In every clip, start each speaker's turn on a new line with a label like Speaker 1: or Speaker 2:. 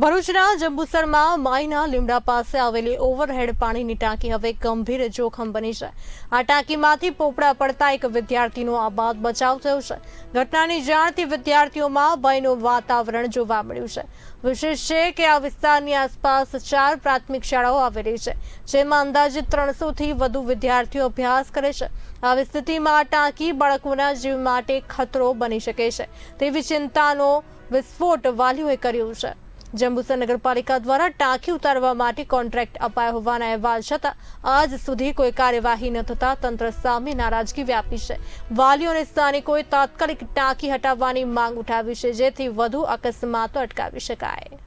Speaker 1: ભરૂચના જંબુસરમાં માઈના લીમડા પાસે આવેલી ઓવરહેડ પાણીની ટાંકી હવે ગંભીર જોખમ બની છે. આ ટાંકીમાંથી પોપડા પડતા એક વિદ્યાર્થીનો આબાદ બચાવ થયો છે. ઘટનાની જાણથી વિદ્યાર્થીઓમાં ભયનું વાતાવરણ જોવા મળ્યું છે. વિશેષ છે કે આ વિસ્તારની આસપાસ ચાર પ્રાથમિક શાળાઓ આવેલી છે, જેમાં અંદાજિત ત્રણસોથી વધુ વિદ્યાર્થીઓ અભ્યાસ કરે છે. આવી સ્થિતિમાં આ ટાંકી બાળકોના જીવ માટે ખતરો બની શકે છે. તેવી ચિંતાનો વિસ્ફોટ વાલીઓએ કર્યો છે. જંબુસર નગરપાલિકા દ્વારા ટાંકી ઉતારવા માટે કોન્ટ્રાક્ટ અપાયો હોવાના અહેવાલ છતાં આજ સુધી કોઈ કાર્યવાહી ન થતા તંત્ર સામે નારાજગી વ્યાપી છે. વાલીઓ અને સ્થાનિકોએ તાત્કાલિક ટાંકી હટાવવાની માંગ ઉઠાવી છે, જેથી વધુ અકસ્માતો અટકાવી શકાય.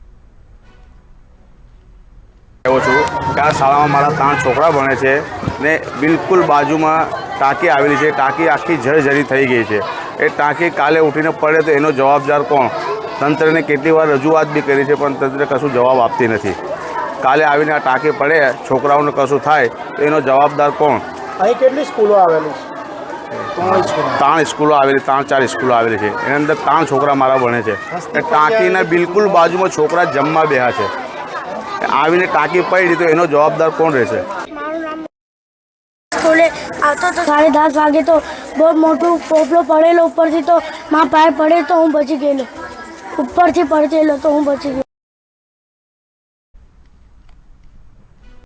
Speaker 2: આવ્યો છું આ શાળામાં મારા ત્રણ છોકરા ભણે છે ને બિલકુલ બાજુમાં ટાંકી આવેલી છે. ટાંકી આખી જર્જરી થઈ ગઈ છે. એ ટાંકી કાલે ઉઠીને પડે તો એનો જવાબદાર કોણ? તંત્રને કેટલી વાર રજૂઆત બી કરી છે પણ તંત્ર કશું જવાબ આપતી નથી. કાલે આવીને આ ટાંકી પડે છોકરાઓને કશું થાય તો એનો જવાબદાર કોણ?
Speaker 3: અહીં કેટલી સ્કૂલો આવેલી છે? ત્રણ સ્કૂલો
Speaker 2: આવેલી ત્રણ ચાર સ્કૂલો આવેલી છે. એની અંદર ત્રણ છોકરા મારા ભણે છે. એ ટાંકીના બિલકુલ બાજુમાં છોકરા જમવા બેહા છે. આવીને ટાંકી પડી તો એનો જવાબદાર કોણ રહેશે?
Speaker 4: મારું સ્કૂલે આવતો તો સાડી દસ વાગે તો બહુ મોટું પોપલો પડેલો ઉપરથી તો મા પાય પડે તો હું બચી ગયેલો. ઉપરથી પડેલો તો હું બચી ગયો.